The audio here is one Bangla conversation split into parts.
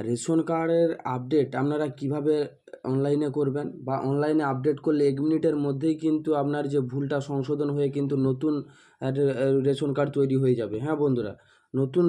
রেশন কার্ডের আপডেট আপনারা কীভাবে অনলাইনে করবেন? বা অনলাইনে আপডেট করলে এক মিনিটের মধ্যেই কিন্তু আপনার যে ভুলটা সংশোধন হয়ে কিন্তু নতুন রেশন কার্ড তৈরি হয়ে যাবে। হ্যাঁ বন্ধুরা? নতুন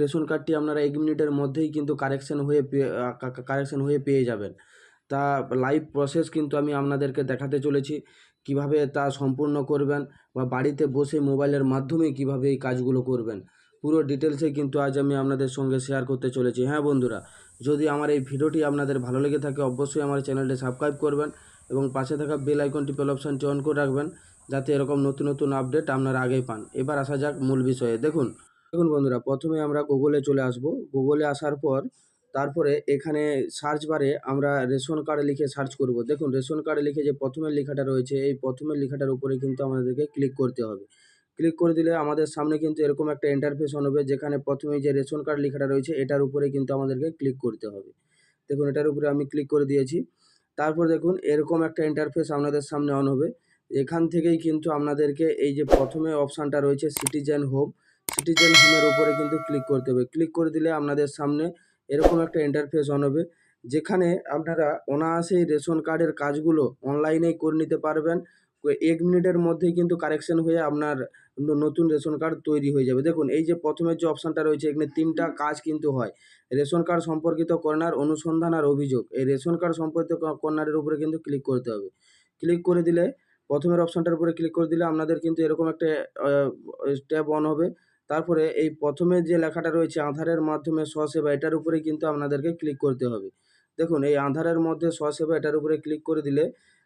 রেশন কার্ডটি আপনারা এক মিনিটের মধ্যেই কিন্তু কারেকশন হয়ে কারেকশন হয়ে পেয়ে যাবেন। তা লাইভ প্রসেস কিন্তু আমি আপনাদেরকে দেখাতে চলেছি। কীভাবে তা সম্পূর্ণ করবেন বা বাড়িতে বসে মোবাইলের মাধ্যমে কীভাবে এই কাজগুলো করবেন। পুরো ডিটেলসে কিন্তু আজ আমি আপনাদের সঙ্গে শেয়ার করতে চলেছি। হ্যাঁ বন্ধুরা, যদি আমার এই ভিডিওটি আপনাদের ভালো লেগে থাকে, অবশ্যই আমার চ্যানেলটি সাবস্ক্রাইব করবেন এবং পাশে থাকা বেল আইকনটি পেল অপশানটি অন করে রাখবেন, যাতে এরকম নতুন নতুন আপডেট আপনারা আগেই পান। এবার আসা যাক মূল বিষয়ে। দেখুন দেখুন বন্ধুরা, প্রথমে আমরা গুগলে চলে আসব। গুগলে আসার পর, তারপরে এখানে সার্চ বারে আমরা রেশন কার্ড লিখে সার্চ করব। দেখুন রেশন কার্ড লিখে যে প্রথমের লেখাটা রয়েছে, এই প্রথমের লেখাটার উপরে কিন্তু আমাদেরকে ক্লিক করতে হবে। ক্লিক করে দিলে আমাদের সামনে কিন্তু এরকম একটা ইন্টারফেস হবে, যেখানে প্রথমে যে রেশন কার্ড লেখাটা রয়েছে, এটার উপরে কিন্তু আমাদেরকে ক্লিক করতে হবে। দেখুন, এটার উপরে আমি ক্লিক করে দিয়েছি। তারপর দেখুন, এরকম একটা ইন্টারফেস আপনাদের সামনে অন হবে। এখান থেকেই কিন্তু আপনাদেরকে এই যে প্রথমে অপশানটা রয়েছে সিটিজেন হোম সিটিজেন হোমের উপরে কিন্তু ক্লিক করতে হবে। ক্লিক করে দিলে আপনাদের সামনে এরকম একটা ইন্টারফেস অন হবে, যেখানে আপনারা অনায়াসেই রেশন কার্ডের কাজগুলো অনলাইনেই করে নিতে পারবেন। এক মিনিটের মধ্যেই কিন্তু কারেকশন হয়ে আপনার নতুন রেশন কার্ড তৈরি হয়ে যাবে। দেখুন, এই যে প্রথমের যে অপশানটা রয়েছে, এখানে তিনটা কাজ কিন্তু হয়। রেশন কার্ড সম্পর্কিত কর্নার অনুসন্ধান আর অভিযোগ। এই রেশন কার্ড সম্পর্কিত কর্নারের উপরে কিন্তু ক্লিক করতে হবে। ক্লিক করে দিলে, প্রথমের অপশানটার উপরে ক্লিক করে দিলে আপনাদের কিন্তু এরকম একটা স্ট্যাপ অন হবে। তারপরে এই প্রথমে যে লেখাটা রয়েছে, আধারের মাধ্যমে স্বসেবা, এটার উপরে কিন্তু আপনাদেরকে ক্লিক করতে হবে। দেখুন, এই আধারের মধ্যে স্বসেবা, এটার উপরে ক্লিক করে দিলে,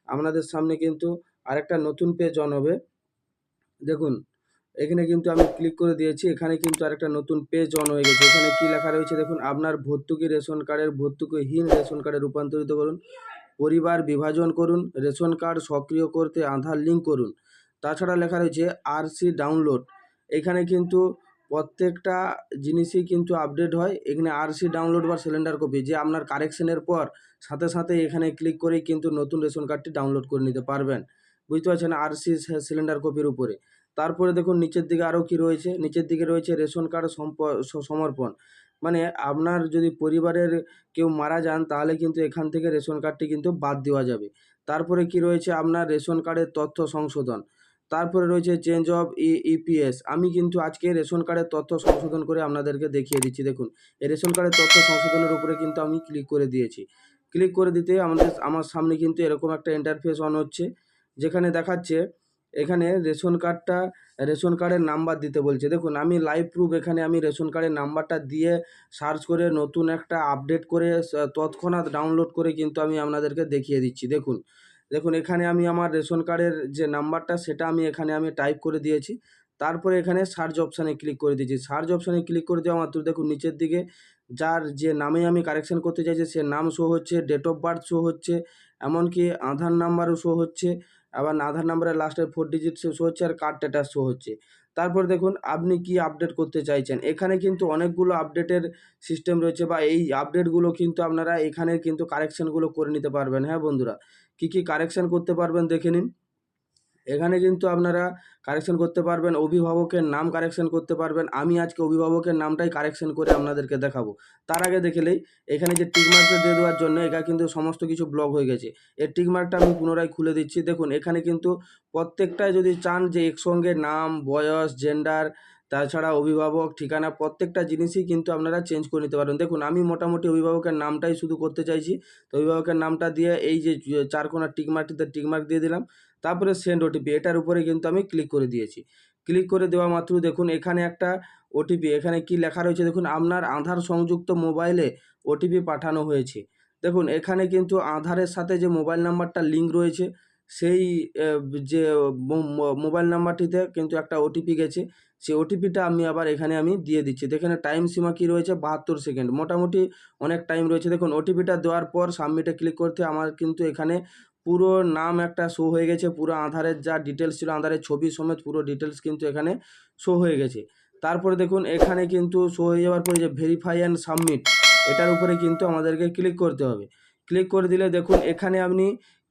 আপনাদের সামনে কিন্তু আরেকটা নতুন পেজ অন হবে। দেখুন এখানে কিন্তু আমি ক্লিক করে দিয়েছি। এখানে কিন্তু আরেকটা নতুন পেজ অন হয়ে গেছে। এখানে কি লেখা রয়েছে দেখুন, আপনার ভর্তুকি রেশন কার্ডের ভর্তুকিহীন রেশন কার্ডে রূপান্তরিত করুন, পরিবার বিভাজন করুন, রেশন কার্ড সক্রিয় করতে আধার লিঙ্ক করুন। তাছাড়া লেখা রয়েছে আরসি ডাউনলোড এখানে কিন্তু প্রত্যেকটা জিনিসই কিন্তু আপডেট হয়। এখানে আরসি ডাউনলোড বা সিলিন্ডার কপি যে আপনার কারেকশনের পর সাথে সাথে এখানে ক্লিক করেই কিন্তু নতুন রেশন কার্ডটি ডাউনলোড করে নিতে পারবেন। বুঝতে পারছেন? আরসি সিলিন্ডার কপির উপরে। তারপরে দেখুন নিচের দিকে আরও কি রয়েছে? নিচের দিকে রয়েছে রেশন কার্ড সমর্পণ। মানে আপনার যদি পরিবারের কেউ মারা যান, তাহলে কিন্তু এখান থেকে রেশন কার্ডটি কিন্তু বাদ দেওয়া যাবে। তারপরে কি রয়েছে? আপনার রেশন কার্ডের তথ্য সংশোধন। তারপরে রয়েছে চেঞ্জ অফ ই ইপিএস আমি কিন্তু আজকে রেশন কার্ডের তথ্য সংশোধন করে আপনাদেরকে দেখিয়ে দিচ্ছি। দেখুন, এই রেশন কার্ডের তথ্য সংশোধনের উপরে কিন্তু আমি ক্লিক করে দিয়েছি। ক্লিক করে দিতে আমাদের, আমার সামনে কিন্তু এরকম একটা ইন্টারফেস অন হচ্ছে। যেখানে দেখাচ্ছে এখানে রেশন কার্ডটা, রেশন কার্ডের নাম্বার দিতে বলছে। দেখুন, আমি লাইভ প্রুফ এখানে আমি রেশন কার্ডের নাম্বারটা দিয়ে সার্চ করে নতুন একটা আপডেট করে তৎক্ষণাৎ ডাউনলোড করে কিন্তু আমি আপনাদেরকে দেখিয়ে দিচ্ছি। দেখুন দেখুন, এখানে আমি আমার রেশন কার্ডের যে নাম্বারটা, সেটা আমি এখানে আমি টাইপ করে দিয়েছি। তারপরে এখানে সার্চ অপশানে ক্লিক করে দিয়েছি। সার্চ অপশানে ক্লিক করে দেওয়া মাত্র, দেখুন, নিচের দিকে যার যে নামে আমি কারেকশন করতে চাইছি, সে নাম শো হচ্ছে ডেট অফ বার্থ শো হচ্ছে, এমনকি আধার নাম্বারও শো হচ্ছে। আবার আধার নাম্বারের লাস্টের ফোর ডিজিট শো হচ্ছে আর কার্ড ডেটা শো হচ্ছে। তারপর দেখুন, আপনি কি আপডেট করতে চাইছেন? এখানে কিন্তু অনেকগুলো আপডেটের সিস্টেম রয়েছে বা এই আপডেটগুলো কিন্তু আপনারা এখানে কিন্তু কারেকশানগুলো করে নিতে পারবেন। হ্যাঁ বন্ধুরা, কি কি কারেকশান করতে পারবেন দেখে নিন। এখানে কিন্তু আপনারা কারেকশন করতে পারবেন, অভিভাবকের নাম কারেকশন করতে পারবেন। আমি আজকে অভিভাবকের নামটাই কারেকশন করে আপনাদেরকে দেখাবো। তার আগে দেখলেই এখানে যে টিকমার্কটা দিয়ে দেওয়ার জন্য এটা কিন্তু সমস্ত কিছু ব্লক হয়ে গেছে। এর টিকমার্কটা আমি পুনরায় খুলে দিচ্ছি। দেখুন, এখানে কিন্তু প্রত্যেকটাই যদি চান যে একসঙ্গে নাম, বয়স জেন্ডার তাছাড়া অভিভাবক, ঠিকানা, প্রত্যেকটা জিনিসই কিন্তু আপনারা চেঞ্জ করে নিতে পারবেন। দেখুন, আমি মোটামুটি অভিভাবকের নামটাই শুধু করতে চাইছি। তো অভিভাবকের নামটা দিয়ে এই যে চার কোনার টিকমার্কটিতে টিকমার্ক দিয়ে দিলাম। তারপরে সেন্ড ওটিপি এটার উপরে কিন্তু আমি ক্লিক করে দিয়েছি। ক্লিক করে দেওয়া মাত্র দেখুন, এখানে একটা ওটিপি এখানে কি লেখা রয়েছে? দেখুন, আপনার আধার সংযুক্ত মোবাইলে ওটিপি পাঠানো হয়েছে। দেখুন, এখানে কিন্তু আধারের সাথে যে মোবাইল নাম্বারটা লিঙ্ক রয়েছে, সেই যে মোবাইল নাম্বারটিতে কিন্তু একটা ওটিপি গেছে। সেই ওটিপিটা আমি আবার এখানে আমি দিয়ে দিচ্ছি। এখানে টাইম সীমা কী রয়েছে? বাহাত্তর সেকেন্ড মোটামুটি অনেক টাইম রয়েছে। দেখুন ওটিপিটা দেওয়ার পর সাবমিটে ক্লিক করতে আমার কিন্তু এখানে পুরো নাম একটা শো হয়ে গেছে, পুরো আধারের যা ডিটেলস ছিল, আধারের ছবি সমেত পুরো ডিটেলস কিন্তু এখানে শো হয়ে গেছে। তারপরে দেখুন, এখানে কিন্তু শো হয়ে যাওয়ার পরে যে ভেরিফাই অ্যান্ড সাবমিট এটার উপরে কিন্তু আমাদেরকে ক্লিক করতে হবে। ক্লিক করে দিলে দেখুন, এখানে আপনি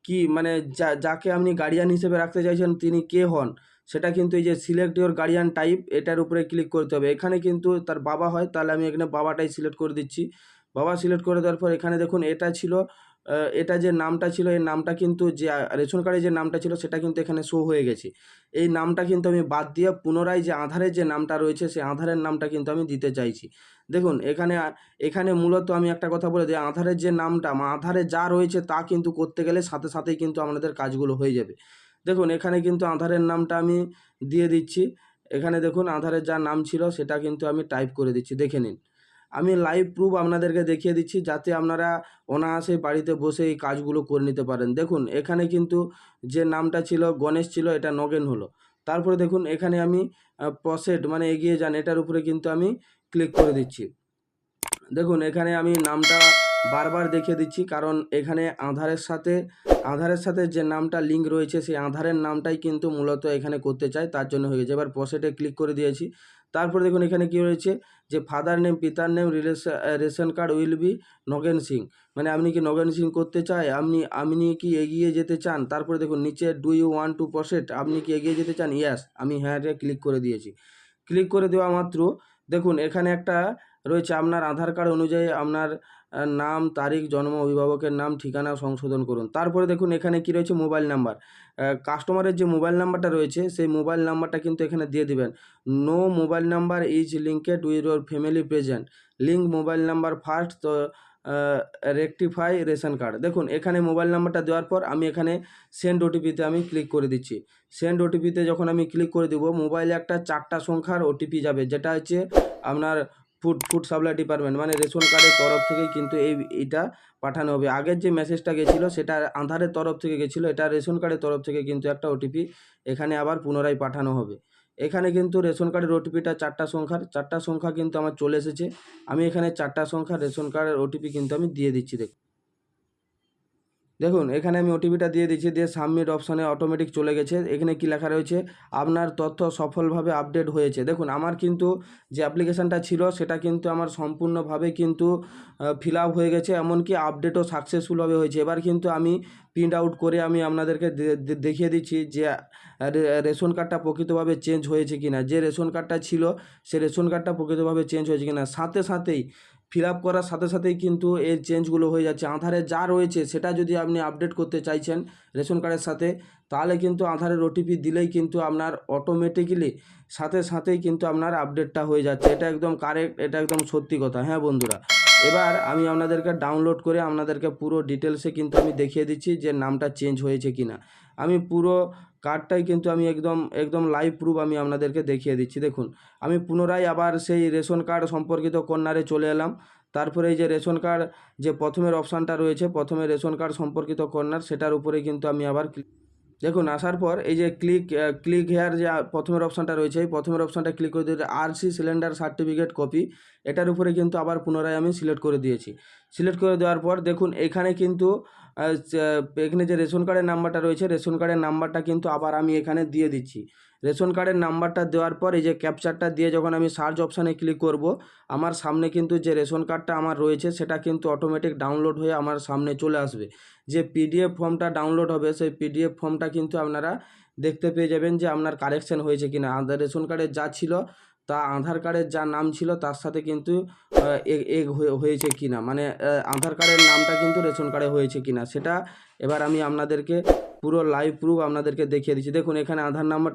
কি মানে যা, যাকে আপনি গার্ডিয়ান হিসেবে রাখতে চাইছেন, তিনি কে হন, সেটা কিন্তু এই যে সিলেক্ট ইওর গার্ডিয়ান টাইপ এটার উপরে ক্লিক করতে হবে। এখানে কিন্তু তার বাবা হয়, তাহলে আমি এখানে বাবাটাই সিলেক্ট করে দিচ্ছি। বাবা সিলেক্ট করে দেওয়ার পর এখানে দেখুন, এটা ছিল এটা যে নামটা ছিল, এই নামটা কিন্তু যে রেশন কার্ডে যে নামটা ছিল, সেটা কিন্তু এখানে শো হয়ে গেছে। এই নামটা কিন্তু আমি বাদ দিয়ে পুনরায় যে আধারের যে নামটা রয়েছে, সেই আধারের নামটা কিন্তু আমি দিতে চাইছি। দেখুন, এখানে এখানে মূলত আমি একটা কথা বলে দিই, আধারের যে নামটা আধারে যা রয়েছে তা কিন্তু করতে গেলে সাথে সাথেই কিন্তু আমাদের কাজগুলো হয়ে যাবে। দেখুন, এখানে কিন্তু আধারের নামটা আমি দিয়ে দিচ্ছি। এখানে দেখুন, আধারের যা নাম ছিল, সেটা কিন্তু আমি টাইপ করে দিচ্ছি। দেখে নিন। আমি লাইভ প্রুফ আপনাদেরকে দেখিয়ে দিচ্ছি যাতে আপনারা অনায়াসে বাড়িতে বসে এই কাজগুলো করে নিতে পারেন। দেখুন, এখানে কিন্তু যে নামটা ছিল, গণেশ ছিল, এটা নগেন হলো। তারপরে দেখুন, এখানে আমি প্রসেড মানে এগিয়ে যান, এটার উপরে কিন্তু আমি ক্লিক করে দিচ্ছি। দেখুন, এখানে আমি নামটা বারবার দেখিয়ে দিচ্ছি, কারণ এখানে আধারের সাথে আধারের সাথে যে নামটা লিঙ্ক রয়েছে, সেই আধারের নামটাই কিন্তু মূলত এখানে করতে চাই তার জন্য হয়ে গেছে। এবার প্রসেটে ক্লিক করে দিয়েছি। তারপরে দেখুন এখানে কি রয়েছে যে ফাদার নেম পিতার name relation ration card will be Nagen Singh মানে আপনি কি নগেন সিং করতে চাই আপনি আপনি কি এগিয়ে যেতে চান? তারপরে দেখুন নিচে do you want to proceed আপনি কি এগিয়ে যেতে চান? ইয়াস আমি হ্যাঁ ক্লিক করে দিয়েছি। ক্লিক করে দেওয়া মাত্র দেখুন এখানে একটা রয়েছে আপনার আধার কার্ড অনুযায়ী আপনার নাম, তারিখ, জন্ম, অভিভাবকের নাম, ঠিকানা সংশোধন করুন। তারপরে দেখুন এখানে কি রয়েছে মোবাইল নাম্বার। কাস্টমারের যে মোবাইল নাম্বারটা রয়েছে, সেই মোবাইল নাম্বারটা কিন্তু এখানে দিয়ে দিবেন। No mobile number is linked with your family present. Link mobile number first, তো রেকটিফাই রেশন কার্ড। দেখুন, এখানে মোবাইল নাম্বারটা দেওয়ার পর আমি এখানে সেন্ড ওটিপিতে আমি ক্লিক করে দিচ্ছি। সেন্ড ওটিপিতে যখন আমি ক্লিক করে দেবো, মোবাইলে একটা চারটা সংখ্যার ওটিপি যাবে, যেটা হচ্ছে আপনার ফুড ফুড সাপ্লাই ডিপার্টমেন্ট মানে রেশন কার্ডের তরফ থেকে কিন্তু এই এটা পাঠানো হবে। আগের যে মেসেজটা গেছিল, সেটা আধারের তরফ থেকে গেছিল, এটা রেশন কার্ডের তরফ থেকে কিন্তু একটা ওটিপি এখানে আবার পুনরায় পাঠানো হবে। এখানে কিন্তু রেশন কার্ডের ওটিপিটা চারটা সংখ্যার, চারটা সংখ্যা কিন্তু আমার চলে এসেছে। আমি এখানে চারটা সংখ্যা রেশন কার্ডের ওটিপি কিন্তু আমি দিয়ে দিচ্ছি দেখ দেখুন, এখানে আমি ওটিপিটা দিয়ে দিচ্ছি, দিয়ে সাবমিট অপশানে অটোমেটিক চলে গেছে। এখানে কি লেখা রয়েছে? আপনার তথ্য সফলভাবে আপডেট হয়েছে। দেখুন, আমার কিন্তু যে অ্যাপ্লিকেশানটা ছিল, সেটা কিন্তু আমার সম্পূর্ণভাবে কিন্তু ফিল আপ হয়ে গেছে, এমনকি আপডেটও সাকসেসফুলভাবে হয়েছে। এবার কিন্তু আমি প্রিন্ট আউট করে আমি আপনাদেরকে দেখিয়ে দিচ্ছি যে রেশন কার্ডটা প্রকৃতভাবে চেঞ্জ হয়েছে কি না যে রেশন কার্ডটা ছিল, সে রেশন কার্ডটা প্রকৃতভাবে চেঞ্জ হয়েছে কি না সাথে সাথেই ফিল আপ করার সাথে সাথেই কিন্তু এর চেঞ্জগুলো হয়ে যাচ্ছে। আধারে যা রয়েছে সেটা যদি আপনি আপডেট করতে চাইছেন রেশন কার্ডের সাথে, তাহলে কিন্তু আধারের ওটিপি দিলেই কিন্তু আপনার অটোমেটিক্যালি সাথে সাথেই কিন্তু আপনার আপডেটটা হয়ে যাচ্ছে। এটা একদম কারেক্ট এটা একদম সত্যি কথা। হ্যাঁ বন্ধুরা, এবার আমি আপনাদেরকে ডাউনলোড করে আপনাদেরকে পুরো ডিটেলসে কিন্তু আমি দেখিয়ে দিচ্ছি যে নামটা চেঞ্জ হয়েছে কিনা। আমি পুরো কার্ডটাই কিন্তু আমি একদম একদম লাইভ প্রুফ আমি আপনাদেরকে দেখিয়ে দিচ্ছি। দেখুন, আমি পুনরায় আবার সেই রেশন কার্ড সম্পর্কিত কর্নারে চলে এলাম। তারপরে এই যে রেশন কার্ড যে প্রথমের অপশানটা রয়েছে, প্রথমে রেশন কার্ড সম্পর্কিত কর্নার সেটার উপরে কিন্তু আমি আবার দেখুন, আসার পর এই যে ক্লিক ক্লিক হেয়ার যে প্রথমের অপশানটা রয়েছে, এই প্রথমের অপশানটা ক্লিক করে দিয়ে আরসি সিলিন্ডার সার্টিফিকেট কপি এটার উপরে কিন্তু আবার পুনরায় আমি সিলেক্ট করে দিয়েছি। সিলেক্ট করে দেওয়ার পর দেখুন, এখানে কিন্তু এখানে যে রেশন কার্ডের নাম্বারটা রয়েছে, রেশন কার্ডের নাম্বারটা কিন্তু আবার আমি এখানে দিয়ে দিচ্ছি। রেশন কার্ডের নাম্বারটা দেওয়ার পর এই যে ক্যাপচারটা দিয়ে যখন আমি সার্চ অপশানে ক্লিক করব, আমার সামনে কিন্তু যে রেশন কার্ডটা আমার রয়েছে, সেটা কিন্তু অটোমেটিক ডাউনলোড হয়ে আমার সামনে চলে আসবে। যে পিডিএফ ফর্মটা ডাউনলোড হবে, সেই পিডিএফ ফর্মটা কিন্তু আপনারা দেখতে পেয়ে যাবেন যে আপনার কারেকশন হয়েছে কিনা। আধার রেশন কার্ডে যা ছিল তা আধার কার্ডের যা নাম ছিল তার সাথে কিন্তু এগ এ- কি হয়েছে কিনা মানে আধার কার্ডের নামটা কিন্তু রেশন কার্ডে হয়েছে কি না? সেটা এবার আমি আপনাদেরকে পুরো লাইভ প্রুফ আপনাদেরকে দেখিয়ে দিচ্ছি। দেখুন, এখানে Aadhaar number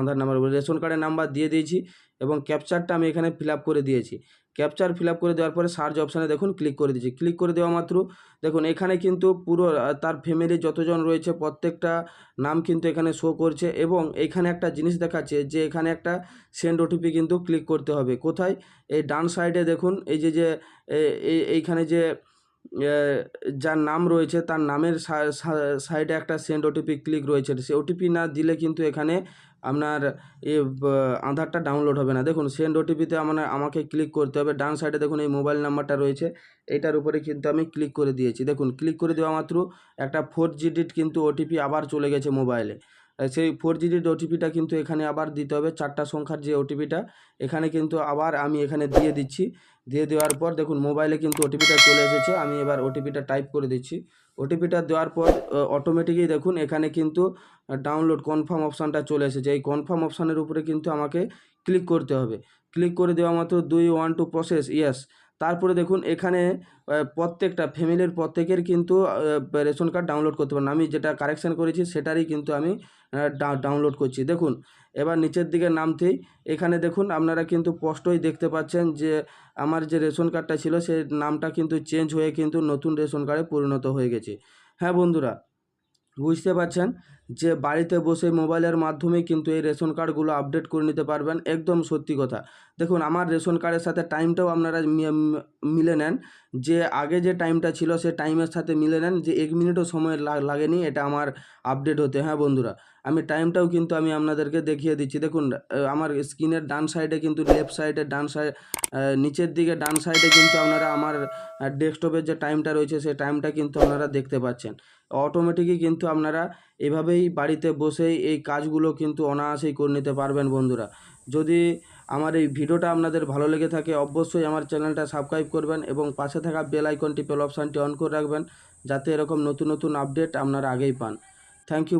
Aadhaar number, ration কার্ডের নাম্বার দিয়ে দিয়েছি এবং ক্যাপচারটা আমি এখানে ফিল করে দিয়েছি। ক্যাপচার ফিল করে দেওয়ার পরে সার্চ অপশানে দেখুন ক্লিক করে দিয়েছি। ক্লিক করে দেওয়া মাত্র দেখুন, এখানে কিন্তু পুরো তার ফ্যামিলি যতজন রয়েছে প্রত্যেকটা নাম কিন্তু এখানে শো করছে এবং এখানে একটা জিনিস দেখাচ্ছে যে এখানে একটা সেন্ড ওটিপি কিন্তু ক্লিক করতে হবে। কোথায়? এই ডান সাইডে দেখুন, এই যে যে এই- এইখানে যে যার নাম রয়েছে, তার নামের সাইডে একটা সেন্ড ওটিপি ক্লিক রয়েছে। সে ওটিপি না দিলে কিন্তু এখানে আপনার এ আধারটা ডাউনলোড হবে না। দেখুন সেন্ড ওটিপিতে আমার, আমাকে ক্লিক করতে হবে। ডান সাইডে দেখুন, এই মোবাইল নাম্বারটা রয়েছে। এইটার উপরে কিন্তু আমি ক্লিক করে দিয়েছি। দেখুন ক্লিক করে দেওয়া মাত্র একটা ফোর জিডিট কিন্তু ওটিপি আবার চলে গেছে মোবাইলে সেই ফোর জিডিট ওটিপিটা কিন্তু এখানে আবার দিতে হবে, চারটা সংখ্যার যে ওটিপিটা এখানে কিন্তু আবার আমি এখানে দিয়ে দিচ্ছি। দিয়ে দেওয়ার পর দেখুন মোবাইলে কিন্তু ওটিপিটা চলে এসেছে, আমি এবার ওটিপিটা টাইপ করে দিচ্ছি। ওটিপিটা দেওয়ার পর অটোমেটিকই দেখুন, এখানে কিন্তু ডাউনলোড কনফার্ম অপশানটা চলে এসেছে। এই কনফার্ম অপশানের উপরে কিন্তু আমাকে ক্লিক করতে হবে। ক্লিক করে দেওয়া মাত্র দুই ওয়ান টু প্রসেস ইয়েস তারপরে দেখুন এখানে প্রত্যেকটা ফ্যামিলির প্রত্যেকের কিন্তু রেশন কার্ড ডাউনলোড করতে পারেন। আমি যেটা কারেকশান করেছি সেটারই কিন্তু আমি ডাউনলোড করছি। দেখুন, এবার নিচের দিকে নামতেই এখানে দেখুন আপনারা কিন্তু স্পষ্টই দেখতে পাচ্ছেন যে, আমার যে রেশন কার্ডটা ছিল সেই নামটা কিন্তু চেঞ্জ হয়ে কিন্তু নতুন রেশন কার্ডে পরিণত হয়ে গেছে। হ্যাঁ বন্ধুরা, বুঝতে পারছেন? যে বাড়িতে বসে মোবাইলের মাধ্যমেই কিন্তু এই রেশন কার্ডগুলো আপডেট করে নিতে পারবেন, একদম সত্যি কথা। দেখুন, আমার রেশন কার্ডের সাথে টাইমটাও আপনারা মিলে নেন। যে আগে যে টাইমটা ছিল, সে টাইমের সাথে মিলে নেন। যে এক মিনিটও সময় লাগেনি, এটা আমার আপডেট হতে। হ্যাঁ বন্ধুরা, আমি টাইমটাও কিন্তু আমি আপনাদেরকে দেখিয়ে দিচ্ছি। দেখুন আমার স্ক্রিনের ডান সাইডে কিন্তু লেফট সাইডে ডান সাইড নিচের দিকে ডান সাইডে কিন্তু আপনারা আমার ডেস্কটপের যে টাইমটা রয়েছে সেই টাইমটা কিন্তু আপনারা দেখতে পাচ্ছেন। অটোমেটিকই কিন্তু আপনারা এভাবেই বাড়িতে বসেই এই কাজগুলো কিন্তু অনায়াসেই করে নিতে পারবেন বন্ধুরা। যদি আমার এই ভিডিওটা আপনাদের ভালো লেগে থাকে, অবশ্যই আমার চ্যানেলটা সাবস্ক্রাইব করবেন এবং পাশে থাকা বেল আইকনটি পেল অপশানটি অন করে রাখবেন, যাতে এরকম নতুন নতুন আপডেট আপনারা আগেই পান। Thank you